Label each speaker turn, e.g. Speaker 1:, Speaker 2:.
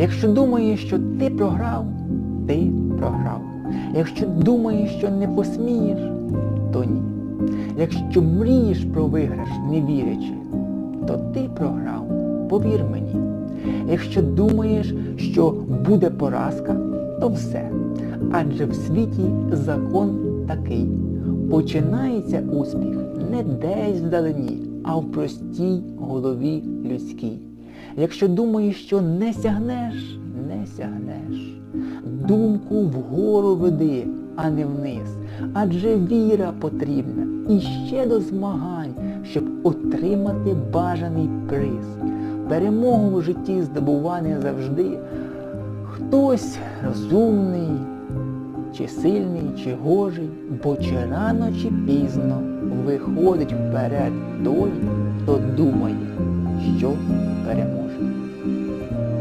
Speaker 1: Якщо думаєш, що ти програв, ти програв. Якщо думаєш, що не посмієш, то ні. Якщо мрієш про виграш, не вірячи, то ти програв, повір мені. Якщо думаєш, що буде поразка, то все. Адже в світі закон такий. Починається успіх не десь вдалині, а в простій голові людській. Якщо думаєш, що не сягнеш, не сягнеш. Думку вгору веди, а не вниз. Адже віра потрібна і ще до змагань, щоб отримати бажаний приз. Перемогу в житті здобува не завжди. Хтось розумний, чи сильний, чи гожий, бо чи рано, чи пізно виходить вперед той, хто думає, що переможе.